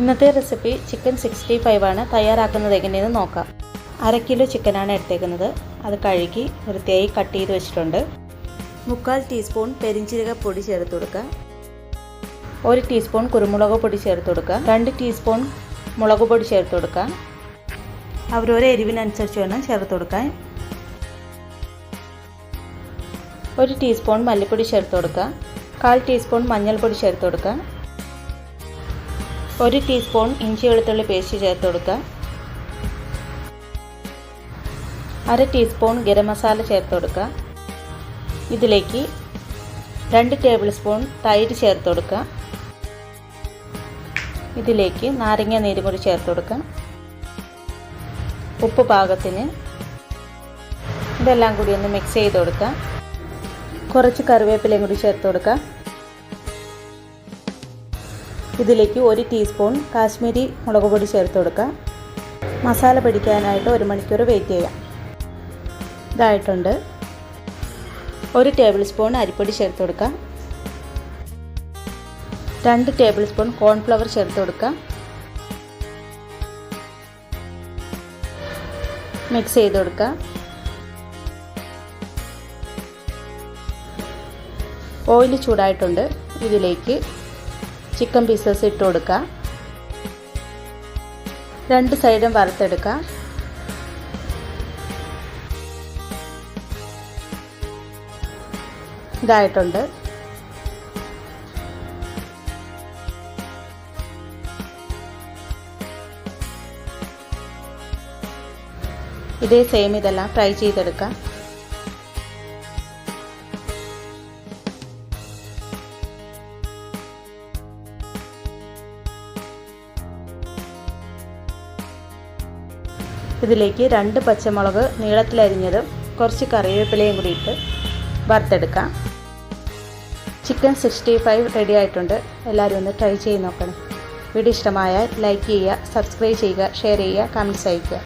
ഇന്നത്തെ recipe chicken sixty five ആണ്. തയ്യാറാക്കുന്നത് എങ്ങനെയെന്ന് നോക്കാം. അര കിലോ ചിക്കനാണ് എടുത്തേക്കുന്നത്. അത് കഴുകി വൃത്തിയായി കട്ട് ചെയ്ത് വെച്ചിട്ടുണ്ട്. മുക്കാൽ ടീസ്പൂൺ പെരിഞ്ചീരക പൊടി ചേർത്ത് കൊടുക്കുക ഒരു ടീസ്പൂൺ കുരുമുളക് പൊടി ചേർത്ത് കൊടുക്കുക രണ്ട് ടീസ്പൂൺ മുളക് പൊടി ചേർത്ത് കൊടുക്കുക അവരോരോ എരിവിനനുസരിച്ച് വേണം ചേർത്ത് കൊടുക്കാൻ. ഒരു ടീസ്പൂൺ മല്ലിപ്പൊടി ചേർത്ത് കൊടുക്കുക കാൽ ടീസ്പൂൺ മഞ്ഞൾപ്പൊടി ചേർത്ത് കൊടുക്കുക ഒരു ടീസ്പൂൺ ഇഞ്ചി വെളുത്തുള്ളി പേസ്റ്റ് ചേർത്ത് കൊടുക്കുക. അര ടീസ്പൂൺ ഗരം മസാല ചേർത്ത് കൊടുക്കുക. ഇതിലേക്ക് രണ്ട് ടേബിൾ സ്പൂൺ തൈര് ചേർത്ത് കൊടുക്കുക. ഇതിലേക്ക് നാരങ്ങ നീര് കൂടി ചേർത്ത് കൊടുക്കുക. ഉപ്പ് പാകത്തിന് ഇതെല്ലാം കൂടി ഒന്ന് മിക്സ് ചെയ്ത് കൊടുക്കുക. കുറച്ച് കറിവേപ്പിലയും കൂടി ചേർത്ത് കൊടുക്കുക. ഇതിലേക്ക് ഒരു ടീസ്പൂൺ കാശ്മീരി മുളക് പൊടി ചേർത്ത് കൊടുക്കുക. മസാല പിടിക്കാനായിട്ട് ഒരു മണിക്കൂർ വെയിറ്റ് ചെയ്യാം. ഇതായിട്ടുണ്ട്. ഒരു ടേബിൾ സ്പൂൺ അരിപ്പൊടി ചേർത്ത് കൊടുക്കുക. രണ്ട് ടേബിൾ സ്പൂൺ കോൺഫ്ലവർ ചേർത്ത് കൊടുക്കുക. മിക്സ് ചെയ്ത് കൊടുക്കുക. ഓയിൽ ചൂടായിട്ടുണ്ട്. ഇതിലേക്ക് ചിക്കൻ പീസസ് ഇട്ട് കൊടുക്കുക രണ്ട് സൈഡും വറുത്തെടുക്കുക ഇതായിട്ടുണ്ട്. ഇതേ സെയിം ഇതെല്ലാം ഫ്രൈ ചെയ്തെടുക്കാം. ഇതിലേക്ക് രണ്ട് പച്ചമുളക് നീളത്തിലരിഞ്ഞതും കുറച്ച് കറിവേപ്പിലയും കൂടി ഇട്ട് വറുത്തെടുക്കാം. ചിക്കൻ സിക്സ്റ്റി ഫൈവ് റെഡി ആയിട്ടുണ്ട്. എല്ലാവരും ഒന്ന് ട്രൈ ചെയ്ത് നോക്കണം. വീഡിയോ ഇഷ്ടമായാൽ ലൈക്ക് ചെയ്യുക സബ്സ്ക്രൈബ് ചെയ്യുക ഷെയർ ചെയ്യുക കമന്റ്സ് അയയ്ക്കുക.